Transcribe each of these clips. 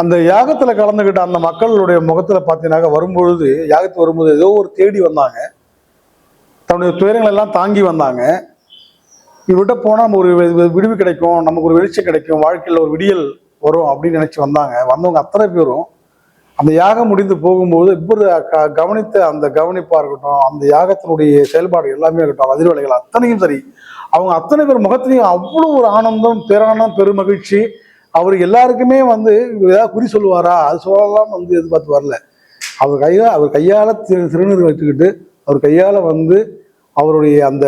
அந்த யாகத்தில் கலந்துக்கிட்ட அந்த மக்களுடைய முகத்தில் பார்த்தீங்கன்னாக்க வரும்பொழுது யாகத்து வரும்போது ஏதோ ஒரு தேடி வந்தாங்க. தன்னுடைய துயரங்கள் எல்லாம் தாங்கி வந்தாங்க. இவர்கிட்ட போனால் நம்ம ஒரு விடுவி கிடைக்கும் நமக்கு ஒரு வெளிச்சம் கிடைக்கும் வாழ்க்கையில் ஒரு விடியல் வரும் அப்படின்னு நினச்சி வந்தாங்க. வந்தவங்க அத்தனை பேரும். அந்த யாகம் முடிந்து போகும்போது இவர் க- கவனித்த அந்த கவனிப்பாக இருக்கட்டும் அந்த யாகத்தினுடைய செயல்பாடு எல்லாமே இருக்கட்டும் அதிர்வலைகள் அத்தனையும் சரி. அவங்க அத்தனை பேர் முகத்திலையும் அவ்வளோ ஒரு ஆனந்தம் பேரானம் பெருமகிழ்ச்சி அவர் எல்லாருக்குமே வந்து இவர் ஏதாவது குறி சொல்லுவாரா? அது சொல்லலாம் வந்து எதிர்பார்த்து வரல. அவர் கையால் அவர் கையால் திரு திருநீர் வச்சுக்கிட்டு அவர் கையால் வந்து அவருடைய அந்த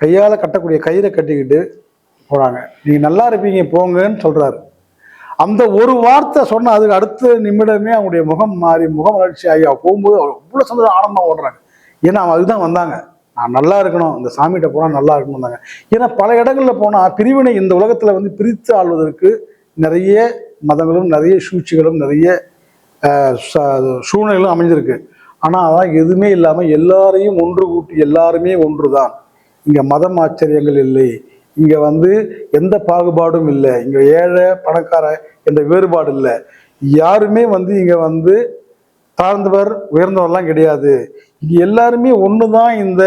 கையால் கட்டக்கூடிய கயிறை கட்டிக்கிட்டு போகிறாங்க நீங்கள் நல்லா இருப்பீங்க போங்கன்னு சொல்கிறாரு அந்த ஒரு வார்த்தை சொன்ன அதுக்கு அடுத்த நிமிடமே அவங்களுடைய முகம் மாறி முகம் வளர்ச்சி ஆகி போகும்போது அவர் அவ்வளோ சந்தோஷம் ஆனந்தமாக ஓடுறாங்க. ஏன்னா அவன் அதுதான் வந்தாங்க. நான் நல்லா இருக்கணும் இந்த சாமிகிட்ட போனால் நல்லா இருக்கணும் வந்தாங்க. ஏன்னா பல இடங்களில் போனால் பிரிவினை இந்த உலகத்தில் வந்து பிரித்து ஆள்வதற்கு நிறைய மதங்களும் நிறைய சூழ்ச்சிகளும் நிறைய ச- சூழ்நிலைகளும் அமைஞ்சிருக்கு. ஆனால் அதான் எதுவுமே இல்லாமல் எல்லாரையும் ஒன்று கூட்டி எல்லாருமே ஒன்று தான் இங்கே மதம் ஆச்சரியங்கள் இல்லை. இங்கே வந்து எந்த பாகுபாடும் இல்லை. இங்கே ஏழை பணக்கார எந்த வேறுபாடு இல்லை. யாருமே வந்து இங்கே வந்து தாழ்ந்தவர் உயர்ந்தவர்லாம் கிடையாது. இங்கே எல்லாருமே ஒன்று தான் இந்த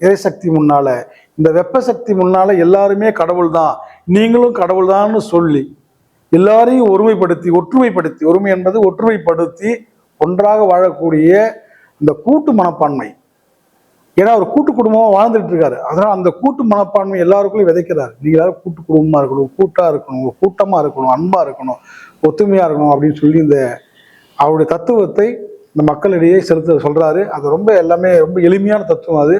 இறைசக்தி முன்னால். இந்த வெப்ப சக்தி முன்னால் எல்லாருமே கடவுள் தான் நீங்களும் கடவுள் தான்னு சொல்லி. எல்லாரையும் ஒருமைப்படுத்தி ஒற்றுமைப்படுத்தி ஒருமை என்பது ஒற்றுமைப்படுத்தி ஒன்றாக வாழக்கூடிய இந்த கூட்டு மனப்பான்மை. ஏன்னா ஒரு கூட்டு குடும்பமாக வாழ்ந்துட்டு இருக்காரு. அதனால அந்த கூட்டு மனப்பான்மை எல்லாருக்குள்ளயும் விதைக்கிறார். நீங்க எல்லாரும் கூட்டு குடும்பமா இருக்கணும் கூட்டா இருக்கணும் கூட்டமாக கூட்டமா இருக்கணும் அன்பா இருக்கணும் ஒத்துமையா இருக்கணும் அப்படின்னு சொல்லி இந்த அவருடைய தத்துவத்தை இந்த மக்களிடையே செலுத்த சொல்றாரு. அது ரொம்ப எல்லாமே ரொம்ப எளிமையான தத்துவம் அது.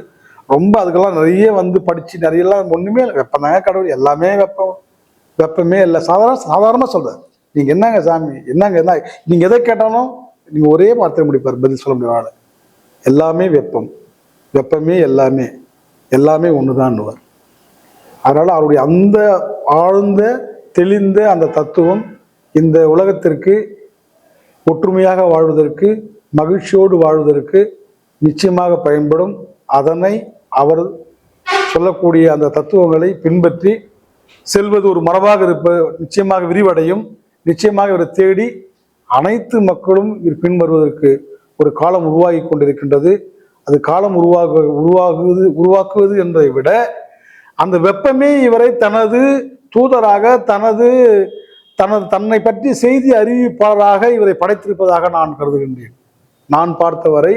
ரொம்ப அதுக்கெல்லாம் நிறைய வந்து படிச்சு நிறையெல்லாம் ஒன்றுமே ஒண்ணுமே இல்லை. வெப்பம் தாங்க கடவுள். எல்லாமே வெப்பம். வெப்பமே இல்லை. சாதாரண சாதாரணமாக சொல்கிறேன் நீங்கள் என்னங்க சாமி? என்னங்க என்ன? நீங்கள் எதை கேட்டாலும் நீங்கள் ஒரே வார்த்தை முடிப்பார் பதில் சொல்ல முடியாது எல்லாமே வெப்பம். வெப்பமே எல்லாமே. எல்லாமே ஒண்ணுதான்னுவார். அதனால் அவருடைய அந்த ஆழ்ந்த தெளிந்த அந்த தத்துவம் இந்த உலகத்திற்கு ஒற்றுமையாக வாழ்வதற்கு மகிழ்ச்சியோடு வாழ்வதற்கு நிச்சயமாக பயன்படும். அதனை அவர் சொல்லக்கூடிய அந்த தத்துவங்களை பின்பற்றி செல்வது ஒரு மரபாக இருப்ப நிச்சயமாக விரிவடையும். நிச்சயமாக இவரை தேடி அனைத்து மக்களும் இவர் பின்வருவதற்கு ஒரு காலம் உருவாகி கொண்டிருக்கின்றது. அது காலம் உருவாக உருவாகுவது உருவாக்குவது என்பதை விட அந்த வெப்பமே இவரை தனது தூதராக தனது தனது தன்னை பற்றி செய்தி அறிவிப்பாளராக இவரை படைத்திருப்பதாக நான் கருதுகின்றேன். நான் பார்த்தவரை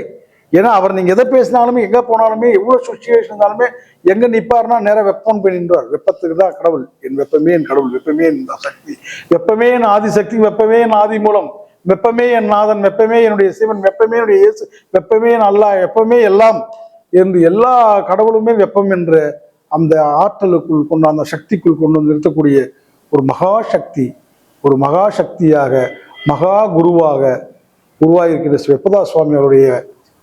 ஏன்னா அவர் நீங்க எதை பேசினாலுமே எங்கே போனாலுமே எவ்வளவு சுச்சுவேஷன் இருந்தாலுமே எங்கே நிற்பார்னா நேராக வெப்பம் பண்ணின்றார் வெப்பத்துக்கு தான் கடவுள். என் வெப்பமே என் கடவுள். வெப்பமே என் சக்தி. வெப்பமே என் ஆதி சக்தி. வெப்பமே என் ஆதி மூலம். வெப்பமே என் நாதன். வெப்பமே என்னுடைய சிவன். வெப்பமே என்னுடைய இயேசு. வெப்பமே என் அல்லாஹ். வெப்பமே எல்லாம். என்று எல்லா கடவுளுமே வெப்பம் என்ற அந்த ஆற்றலுக்குள் கொண்டு அந்த சக்திக்குள் கொண்டு வந்து நிறுத்தக்கூடிய ஒரு மகா சக்தி ஒரு மகா சக்தியாக மகா குருவாக உருவாகியிருக்கிற ஸ்ரீ வெப்பதா சுவாமி அவருடைய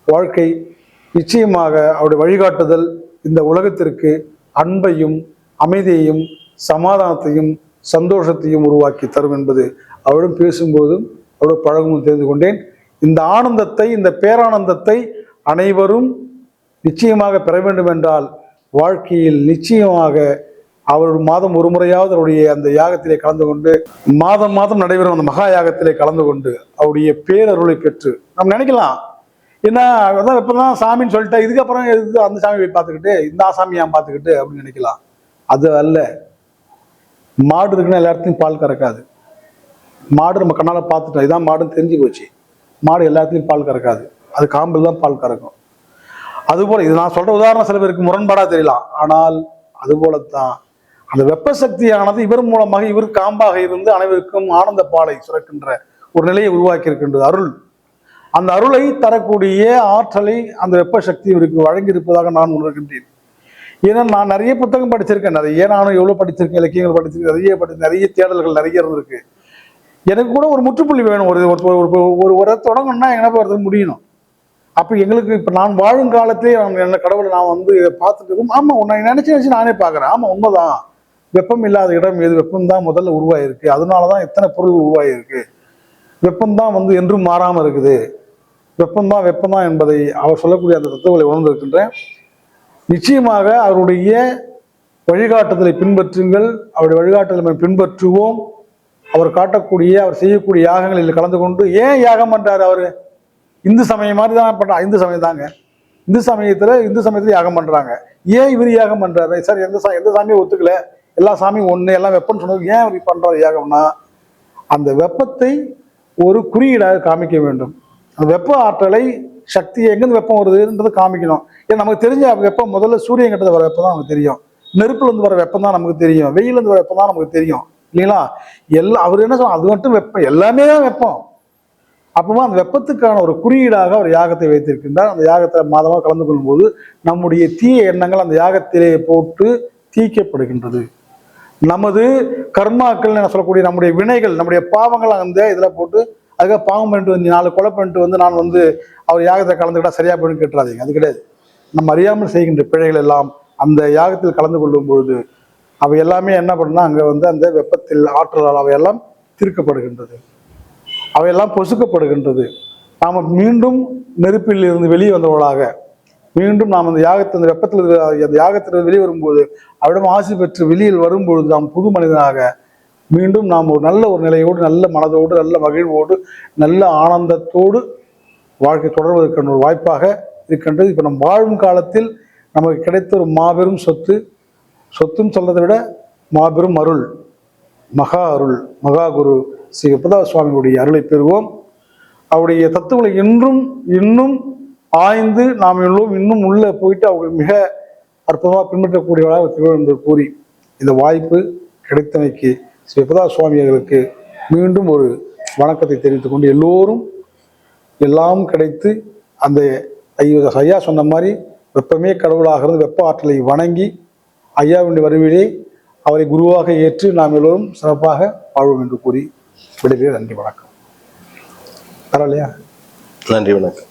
வாழ்க்கை நிச்சயமாக அவருடைய வழிகாட்டுதல் இந்த உலகத்திற்கு அன்பையும் அமைதியையும் சமாதானத்தையும் சந்தோஷத்தையும் உருவாக்கி தரும் என்பது அவரிடம் பேசும்போதும் அவரோட பழகும் தெரிந்து கொண்டேன். இந்த ஆனந்தத்தை இந்த பேரானந்தத்தை அனைவரும் நிச்சயமாக பெற வேண்டும் என்றால் வாழ்க்கையில் நிச்சயமாக அவர் மாதம் ஒரு முறையாவது அவருடைய அந்த யாகத்திலே கலந்து கொண்டு மாதம் மாதம் நடைபெறும் அந்த மகா யாகத்திலே கலந்து கொண்டு அவருடைய பேரருளை பெற்று நம்ம நினைக்கலாம் என்ன அதான் இப்பதான் சாமின்னு சொல்லிட்டா இதுக்கப்புறம் எதுக்கு அந்த சாமி போய் பார்த்துக்கிட்டு இந்த சாமி ஏன் பார்த்துக்கிட்டு அப்படின்னு நினைக்கலாம். அது அல்ல. மாடு இருக்குன்னா எல்லா இடத்துலையும் பால் கறக்காது. மாடு நம்ம கண்ணால் பார்த்துட்டோம். இதான் மாடுன்னு தெரிஞ்சு போச்சு. மாடு எல்லாத்துலேயும் பால் கறக்காது. அது காம்பில் தான் பால் கறக்கும். அதுபோல் இது நான் சொல்கிற உதாரணம் சில பேருக்கு முரண்பாடாக தெரியலாம். ஆனால் அதுபோல தான் அந்த வெப்ப சக்தியானது இவர் மூலமாக இவர் காம்பாக இருந்து அனைவருக்கும் ஆனந்த பாலை சுரக்கின்ற ஒரு நிலையை உருவாக்கி இருக்கின்றது அருள். அந்த அருளை தரக்கூடிய ஆற்றலை அந்த வெப்ப சக்தி இவருக்கு வழங்கியிருப்பதாக நான் உணர்கின்றேன். ஏன்னா நான் நிறைய புத்தகம் படிச்சிருக்கேன். நிறைய நானும் எவ்வளோ படிச்சிருக்கேன் இலக்கியங்கள் படிச்சிருக்கேன். நிறைய படி நிறைய தேடல்கள் நிறைய இருந்திருக்கு. எனக்கு கூட ஒரு முற்றுப்புள்ளி வேணும். ஒரு ஒரு ஒரு ஒரு தொடங்கணும்னா எங்கன்னா போய் முடியணும். அப்போ எங்களுக்கு இப்போ நான் வாழும் காலத்திலே நான் என்ன கடவுளை நான் வந்து பார்த்துட்டு இருக்கும். ஆமாம் உன்னை நினச்சி நினச்சி நானே பார்க்குறேன். ஆமாம் உண்மைதான். வெப்பம் இல்லாத இடம் எது? வெப்பம் தான் முதல்ல உருவாயிருக்கு. அதனால தான் இத்தனை பொருள் உருவாயிருக்கு. வெப்பம் தான் வந்து என்றும் மாறாமல் இருக்குது. வெப்பம் தான் என்பதை அவர் சொல்லக்கூடிய அந்த தத்துவங்களை உணர்ந்திருக்கின்றேன். நிச்சயமாக அவருடைய வழிகாட்டுதலை பின்பற்றுங்கள். அவருடைய வழிகாட்டுதலை பின்பற்றுவோம். அவர் காட்டக்கூடிய அவர் செய்யக்கூடிய யாகங்களில் கலந்து கொண்டு ஏன் யாகம் பண்ணுறார் அவர்? இந்து சமயம் மாதிரி தான் பண்ணுறா இந்து சமயம் தாங்க. இந்து சமயத்தில் இந்து சமயத்தில் யாகம் பண்ணுறாங்க ஏன் இவர் யாகம் பண்ணுறாரு சார் எந்த சா- எந்த சாமியும் ஒத்துக்கல. எல்லா சாமியும் ஒன்று எல்லாம் வெப்பம்னு சொன்னது ஏன் இப்படி பண்ணுறாரு யாகம்னா அந்த வெப்பத்தை ஒரு குறியீடாக காமிக்க வேண்டும். அந்த வெப்ப ஆற்றலை சக்தி எங்கேருந்து வெப்பம் வருதுன்றது காமிக்கணும். ஏன்னா நமக்கு தெரிஞ்ச வெப்பம் முதல்ல சூரியன் கிட்ட வர வெப்பம் தான் நமக்கு தெரியும். நெருப்புல இருந்து வர வெப்பம் தான் நமக்கு தெரியும். வெயிலேருந்து வர வெப்பம் தான் நமக்கு தெரியும். இல்லைங்களா? எல்லாம் அவர் என்ன சொல்ல அது மட்டும் வெப்பம். எல்லாமே தான் வெப்பம். அப்போ அந்த வெப்பத்துக்கான ஒரு குறியீடாக ஒரு யாகத்தை வைத்திருக்கின்றார். அந்த யாகத்தில் மாதமாக கலந்து கொள்ளும்போது நம்முடைய தீய எண்ணங்கள் அந்த யாகத்திலே போட்டு தீக்கப்படுகின்றது. நமது கர்மாக்கள் என சொல்லக்கூடிய நம்முடைய வினைகள் நம்முடைய பாவங்கள் அந்த இதில் போட்டு அதுக்காக பாவம் பண்ணிட்டு வந்து நாலு கொலை பண்ணிட்டு வந்து நான் வந்து அவர் யாகத்தை கலந்துக்கிட்டா சரியா போயிடும் கேட்டுறாதீங்க. அது கிடையாது. நம்ம அறியாமல் செய்கின்ற பிழைகள் எல்லாம் அந்த யாகத்தில் கலந்து கொள்ளும் பொழுது அவை எல்லாமே என்ன பண்ணுன்னா அங்கே வந்து அந்த வெப்பத்தில் ஆற்றலால் அவையெல்லாம் தீர்க்கப்படுகின்றது. அவையெல்லாம் பொசுக்கப்படுகின்றது. நாம் மீண்டும் நெருப்பில் இருந்து வெளியே வந்தவர்களாக மீண்டும் நாம் அந்த யாகத்தில் அந்த வெப்பத்தில் இருக்கிற அந்த யாகத்தில் வெளியே வரும்போது அவரிடம் ஆசி பெற்று வெளியில் வரும்பொழுது நாம் புது மனிதனாக மீண்டும் நாம் ஒரு நல்ல ஒரு நிலையோடு நல்ல மனதோடு நல்ல மகிழ்வோடு நல்ல ஆனந்தத்தோடு வாழ்க்கை தொடர்வதற்கான ஒரு வாய்ப்பாக இருக்கின்றது. இப்போ நம் வாழும் காலத்தில் நமக்கு கிடைத்த ஒரு மாபெரும் சொத்து சொத்துன்னு சொல்றதை விட மாபெரும் அருள் மகா அருள் மகா குரு ஸ்ரீ விபதா சுவாமியுடைய அருளை பெறுவோம். அவருடைய தத்துவங்களை இன்றும் இன்னும் ஆய்ந்து நாம் எல்லோரும் இன்னும் உள்ளே போயிட்டு அவங்க மிக அற்புதமாக பின்பற்றக்கூடியவர்களாக திகழும் என்று கூறி இந்த வாய்ப்பு கிடைத்தமைக்கு ஸ்ரீ சுவாமி சுவாமிகளுக்கு மீண்டும் ஒரு வணக்கத்தை தெரிவித்துக் கொண்டு எல்லோரும் எல்லாம் கிடைத்து அந்த ஐயோ ஐயா சொன்ன மாதிரி வெப்பமே கடவுளாகிறது வெப்ப ஆற்றலை வணங்கி ஐயாவுடைய வருவிலே அவரை குருவாக ஏற்று நாம் எல்லோரும் சிறப்பாக வாழ்வோம் என்று கூறி விடைபெறுகிறேன். நன்றி வணக்கம். பரவாயில்லையா? நன்றி வணக்கம்.